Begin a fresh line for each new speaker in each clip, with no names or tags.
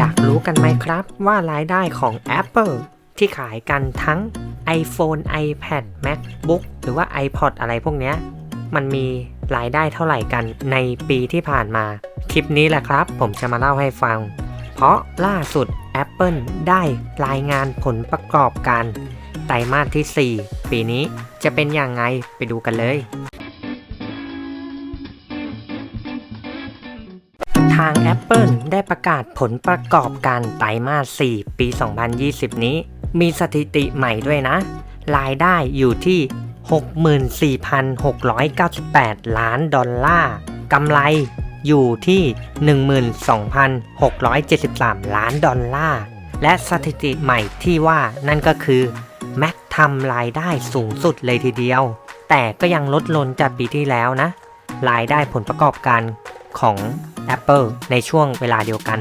อยากรู้กันไหมครับว่ารายได้ของ Apple ที่ขายกันทั้ง iPhone, iPad, MacBook หรือว่า iPod อะไรพวกเนี้ย มันมีรายได้เท่าไหร่กันในปีที่ผ่านมา คลิปนี้แหละครับ ผมจะมาเล่าให้ฟัง เพราะล่าสุด Apple ได้รายงานผลประกอบการ ไตรมาสที่ 4 ปีนี้จะเป็นอย่างไงไปดูกันเลย ทาง Apple ได้ประกาศผลประกอบการไตรมาส 4 ปี 2020 นี้ มีสถิติใหม่ด้วยนะ รายได้อยู่ที่ 64,698 ล้านดอลลาร์กำไรอยู่ที่ 12,673 ล้านดอลลาร์ และสถิติใหม่ที่ว่านั่นก็คือ Mac ทำรายได้สูงสุดเลยทีเดียว แต่ก็ยังลดลงจากปีที่แล้วนะ รายได้ผลประกอบการของ Apple ในช่วงเวลาเดียวกัน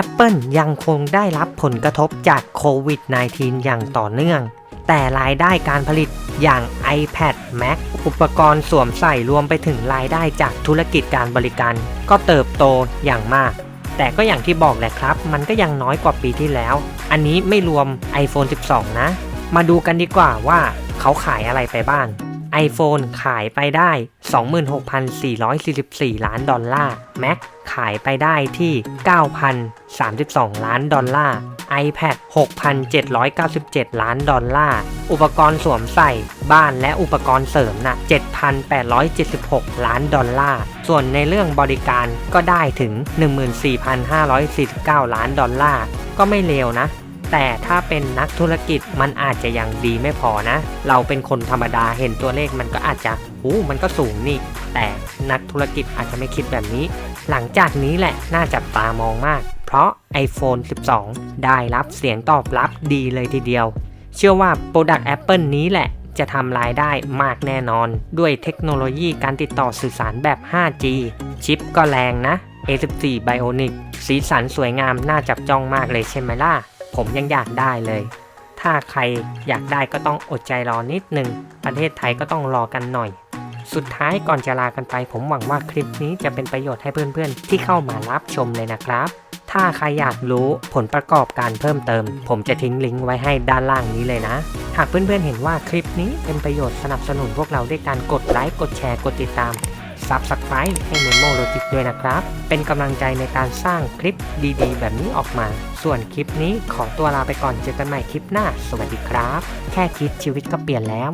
Apple ยังคงได้รับผลกระทบจากโควิด -19 อย่างต่อเนื่อง แต่รายได้การผลิตอย่าง iPad Mac อุปกรณ์สวมใส่รวมไปถึงรายได้จากธุรกิจการบริการ ก็เติบโตอย่างมาก แต่ก็อย่างที่บอกแหละครับ มันก็ยังน้อยกว่าปีที่แล้ว อันนี้ไม่รวม iPhone 12 นะ มาดูกันดีกว่าว่าเขาขายอะไรไปบ้าง iPhone ขายไปได้ 26,444 ล้านดอลลาร์ Mac ขายไปได้ที่ 9,032 ล้านดอลลาร์ iPad 6,797 ล้านดอลลาร์ อุปกรณ์สวมใส่บ้านและอุปกรณ์เสริมนะ7,876 ล้านดอลลาร์ ส่วนในเรื่องบริการก็ได้ถึง 14,549 ล้านดอลลาร์ ก็ไม่เลวนะ แต่ถ้าเป็นนักธุรกิจมันอาจจะยังดีไม่พอนะ เราเป็นคนธรรมดาเห็นตัวเลขมันก็อาจจะอู้มันก็สูงนี่ แต่นักธุรกิจอาจจะไม่คิดแบบนี้ หลังจากนี้แหละน่าจับตามองมาก เพราะ iPhone 12 ได้รับเสียงตอบรับดีเลยทีเดียว เชื่อว่า Product Apple นี้แหละจะทำรายได้มากแน่นอน ด้วยเทคโนโลยีการติดต่อสื่อสารแบบ 5G ชิปก็แรงนะ A14 Bionic สีสันสวยงามน่าจับจ้องมากเลยใช่ไหมล่ะ ผมยังอยากได้เลย ถ้าใครอยากได้ก็ต้องอดใจรอนิดนึง ประเทศไทยก็ต้องรอกันหน่อย สุดท้ายก่อนจะลากันไป ผมหวังว่าคลิปนี้จะเป็นประโยชน์ให้เพื่อนๆ ที่เข้ามารับชมเลยนะครับ ถ้าใครอยากรู้ผลประกอบการเพิ่มเติม ผมจะทิ้งลิงก์ไว้ให้ด้านล่างนี้เลยนะหากเพื่อนๆเห็นว่าคลิปนี้เป็นประโยชน์สนับสนุนพวกเราด้วยการกดไลค์กดแชร์กดติดตาม Subscribe ให้ Memo Logic ด้วยนะครับ เป็นกำลังใจในการสร้างคลิปดีๆ แบบนี้ออกมา ส่วนคลิปนี้ขอตัวลาไปก่อนเจอกันใหม่คลิปหน้า สวัสดีครับ แค่คิดชีวิตก็เปลี่ยนแล้ว